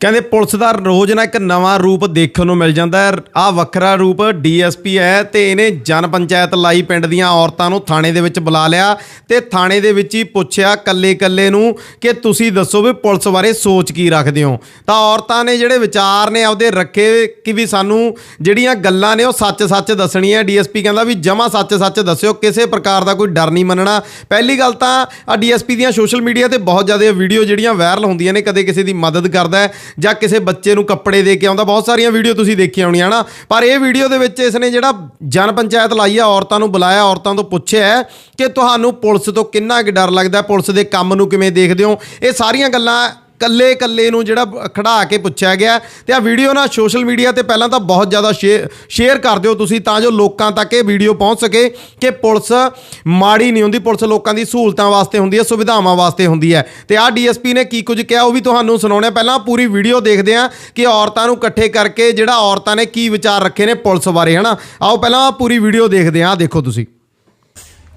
ਕਹਿੰਦੇ ਪੁਲਿਸ ਦਾ ਰੋਜ਼ ਨਾ ਇੱਕ ਨਵਾਂ ਰੂਪ ਦੇਖਣ ਨੂੰ ਮਿਲ ਜਾਂਦਾ ਹੈ। ਆ ਵੱਖਰਾ ਰੂਪ ਡੀਐਸਪੀ ਹੈ ਤੇ ਇਹਨੇ ਜਨ ਪੰਚਾਇਤ ਲਾਈ ਪਿੰਡ ਦੀਆਂ ਔਰਤਾਂ ਨੂੰ ਥਾਣੇ ਦੇ ਵਿੱਚ ਬੁਲਾ ਲਿਆ ਤੇ ਥਾਣੇ ਦੇ ਵਿੱਚ ਹੀ ਪੁੱਛਿਆ ਕੱਲੇ ਕੱਲੇ ਨੂੰ ਕਿ ਤੁਸੀਂ ਦੱਸੋ ਵੀ ਪੁਲਿਸ ਬਾਰੇ ਸੋਚ ਕੀ ਰੱਖਦੇ ਹੋ। ਤਾਂ ਔਰਤਾਂ ਨੇ ਜਿਹੜੇ ਵਿਚਾਰ ਨੇ ਆਪਦੇ ਰੱਖੇ ਕਿ ਵੀ ਸਾਨੂੰ ਜਿਹੜੀਆਂ ਗੱਲਾਂ ਨੇ ਉਹ ਸੱਚ-ਸੱਚ ਦੱਸਣੀਆਂ ਡੀਐਸਪੀ ਕਹਿੰਦਾ ਵੀ ਜਮਾ ਸੱਚ-ਸੱਚ ਦੱਸਿਓ, ਕਿਸੇ ਪ੍ਰਕਾਰ ਦਾ ਕੋਈ ਡਰ ਨਹੀਂ ਮੰਨਣਾ। ਪਹਿਲੀ ਗੱਲ ਤਾਂ ਆ ਡੀਐਸਪੀ ਦੀਆਂ ਸੋਸ਼ਲ ਮੀਡੀਆ ਤੇ ਬਹੁਤ ਜ਼ਿਆਦਾ ਵੀਡੀਓ ਜਿਹੜੀਆਂ ਵਾਇਰਲ ਹੁੰਦੀਆਂ ਨੇ, ਕਦੇ ਕਿਸੇ ਦੀ ਮਦਦ ਕਰਦਾ ਹੈ। ਜਾਂ ਕਿਸੇ ਬੱਚੇ ਨੂੰ ਕੱਪੜੇ ਦੇ ਕੇ ਆਉਂਦਾ। ਬਹੁਤ ਸਾਰੀਆਂ ਵੀਡੀਓ ਤੁਸੀਂ ਦੇਖੀਆਂ ਹੋਣੀਆਂ, ਹਨਾ? ਪਰ ਇਹ ਵੀਡੀਓ ਦੇ ਵਿੱਚ ਇਸਨੇ ਜਿਹੜਾ ਜਨ ਪੰਚਾਇਤ ਲਾਈ ਆ, ਔਰਤਾਂ ਨੂੰ ਬੁਲਾਇਆ, ਔਰਤਾਂ ਤੋਂ ਪੁੱਛਿਆ ਕਿ ਤੁਹਾਨੂੰ ਪੁਲਿਸ ਤੋਂ ਕਿੰਨਾ ਕੁ ਡਰ ਲੱਗਦਾ, ਪੁਲਿਸ ਦੇ ਕੰਮ ਨੂੰ ਕਿਵੇਂ ਦੇਖਦੇ ਹੋ? ਇਹ ਸਾਰੀਆਂ ਗੱਲਾਂ ਕੱਲੇ ਕੱਲੇ ਨੂੰ ਜਿਹੜਾ ਖੜਾ ਕੇ ਪੁੱਛਿਆ ਗਿਆ ਤੇ ਆ ਵੀਡੀਓ ਨਾ ਸੋਸ਼ਲ ਮੀਡੀਆ ਤੇ ਪਹਿਲਾਂ ਤਾਂ ਬਹੁਤ ਜ਼ਿਆਦਾ ਸ਼ੇਅਰ ਕਰ ਦਿਓ ਤੁਸੀਂ ਤਾਂ ਜੋ ਲੋਕਾਂ ਤੱਕ ਇਹ ਵੀਡੀਓ ਪਹੁੰਚ ਸਕੇ ਕਿ ਪੁਲਿਸ ਮਾੜੀ ਨਹੀਂ ਹੁੰਦੀ, ਪੁਲਿਸ ਲੋਕਾਂ ਦੀ ਸਹੂਲਤਾਂ ਵਾਸਤੇ ਹੁੰਦੀ ਹੈ, ਸੁਵਿਧਾਵਾਂ ਵਾਸਤੇ ਹੁੰਦੀ ਹੈ। ਤੇ ਆ ਡੀਐਸਪੀ ਨੇ ਕੀ ਕੁਝ ਕਿਹਾ ਉਹ ਵੀ ਤੁਹਾਨੂੰ ਸੁਣਾਉਣੇ ਆ। ਪਹਿਲਾਂ ਪੂਰੀ ਵੀਡੀਓ ਦੇਖਦੇ ਆ ਕਿ ਔਰਤਾਂ ਨੂੰ ਇਕੱਠੇ ਕਰਕੇ ਜਿਹੜਾ ਔਰਤਾਂ ਨੇ ਕੀ ਵਿਚਾਰ ਰੱਖੇ ਨੇ ਪੁਲਿਸ ਬਾਰੇ, ਹਨਾ? ਆਓ ਪਹਿਲਾਂ ਪੂਰੀ ਵੀਡੀਓ ਦੇਖਦੇ ਆ ਦੇਖੋ ਤੁਸੀਂ।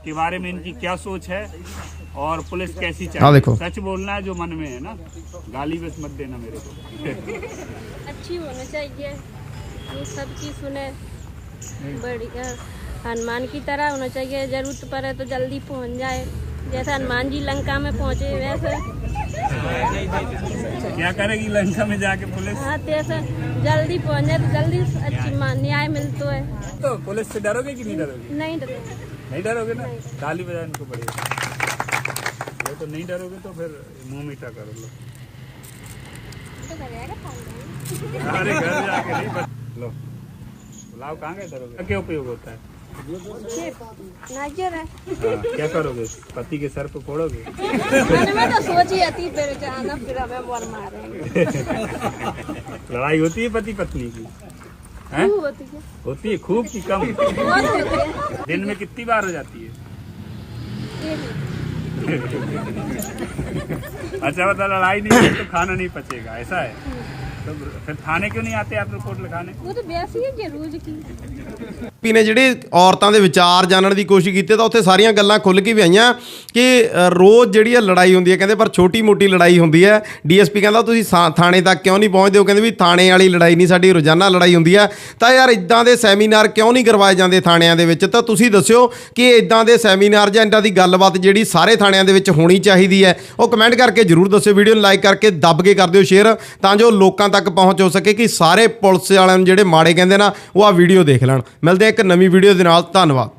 के बारे में इनकी क्या सोच है और पुलिस कैसी हाँ, चाहिए देखो। सच बोलना है जो मन में है ना? गाली बस मत देना मेरे को। अच्छी होनी चाहिए। ये सब चीज़ सुने बढ़िया। हनुमान की तरह होना चाहिए। ज़रूरत पड़े तो जल्दी पहुँच जाए। जैसे हनुमान जी लंका में पहुँचे वैसे। क्या करेगी लंका में जाके पुलिस? हाँ जैसे जल्दी पहुँच जाए तो जल्दी अच्छी न्याय मिलता है। तो पुलिस से डरोगे कि नहीं डरोगे? नहीं डरे नहीं डरोगे ना? ताली बजा इनको पड़ेगा। वो तो नहीं डरोगे तो फिर मुँह मीठा कर लो। अरे घर जाके नहीं लो। बुलाओ कहाँ गए डरोगे? क्या उपयोग होता है? नाजर है। हाँ, क्या करोगे? पति के सर पे फोड़ोगे? मैं तो सोची थी फिर जाना फिर हमें बोल मारेंगे। लड़ाई होती है पति पत्नी की। हैं? होती है। होती है खूब की कम। दिन में कितनी बार हो जाती है? अच्छा बता लड़ाई नहीं तो खाना नहीं पचेगा ऐसा है? तो फिर थाने क्यों नहीं आते आप रिपोर्ट लिखाने वो तो वैसे ही है रोज की ਪੀ ਨੇ ਜਿਹੜੇ ਔਰਤਾਂ ਦੇ ਵਿਚਾਰ ਜਾਣਨ ਦੀ ਕੋਸ਼ਿਸ਼ ਕੀਤੀ ਤਾਂ ਉੱਥੇ ਸਾਰੀਆਂ ਗੱਲਾਂ ਖੁੱਲ ਕੇ ਵੀ ਆਈਆਂ ਕਿ ਅ, ਰੋਜ਼ ਜਿਹੜੀ ਆ ਲੜਾਈ ਹੁੰਦੀ ਹੈ ਕਹਿੰਦੇ ਪਰ ਛੋਟੀ ਮੋਟੀ ਲੜਾਈ ਹੁੰਦੀ ਹੈ ਡੀਐਸਪੀ ਕਹਿੰਦਾ ਤੁਸੀਂ ਸਾ- ਥਾਣੇ ਤੱਕ ਕਿਉਂ ਨਹੀਂ ਪਹੁੰਚਦੇ ਹੋ ਕਹਿੰਦੇ ਵੀ ਥਾਣੇ ਵਾਲੀ ਲੜਾਈ ਨਹੀਂ ਸਾਡੀ ਰੋਜ਼ਾਨਾ ਲੜਾਈ ਹੁੰਦੀ ਹੈ ਤਾਂ ਯਾਰ ਇਦਾਂ ਦੇ ਸੈਮੀਨਾਰ ਕਿਉਂ ਨਹੀਂ ਕਰਵਾਏ ਜਾਂਦੇ ਥਾਣਿਆਂ ਦੇ ਵਿੱਚ ਤਾਂ ਤੁਸੀਂ ਦੱਸਿਓ ਕਿ ਇਦਾਂ ਦੇ ਸੈਮੀਨਾਰ ਜਾਂ ਇਦਾਂ ਦੀ ਗੱਲਬਾਤ ਜਿਹੜੀ ਸਾਰੇ ਥਾਣਿਆਂ ਦੇ ਵਿੱਚ ਹੋਣੀ ਚਾਹੀਦੀ ਹੈ ਉਹ ਕਮੈਂਟ ਕਰਕੇ ਜਰੂਰ ਦੱਸਿਓ ਵੀਡੀਓ ਨੂੰ ਲਾਈਕ ਕਰਕੇ ਦੱਬ ਕੇ ਕਰ ਦਿਓ ਸ਼ੇਅਰ ਤਾਂ ਜੋ ਲੋਕਾਂ ਤੱਕ ਪਹੁੰਚ ਹੋ ਸਕੇ ਕਿ ਸਾਰੇ ਪੁਲਿਸ ਵਾਲਿਆਂ ਨੂੰ ਜਿਹੜੇ ਮਾੜੇ ਕਹਿੰਦੇ ਨਾ, ਉਹ ਆ ਵੀਡੀਓ ਦੇਖ ਲੈਣ। ਮਿਲਦੇ ਆ ਇੱਕ ਨਵੀਂ ਵੀਡੀਓ ਦੇ ਨਾਲ। ਧੰਨਵਾਦ।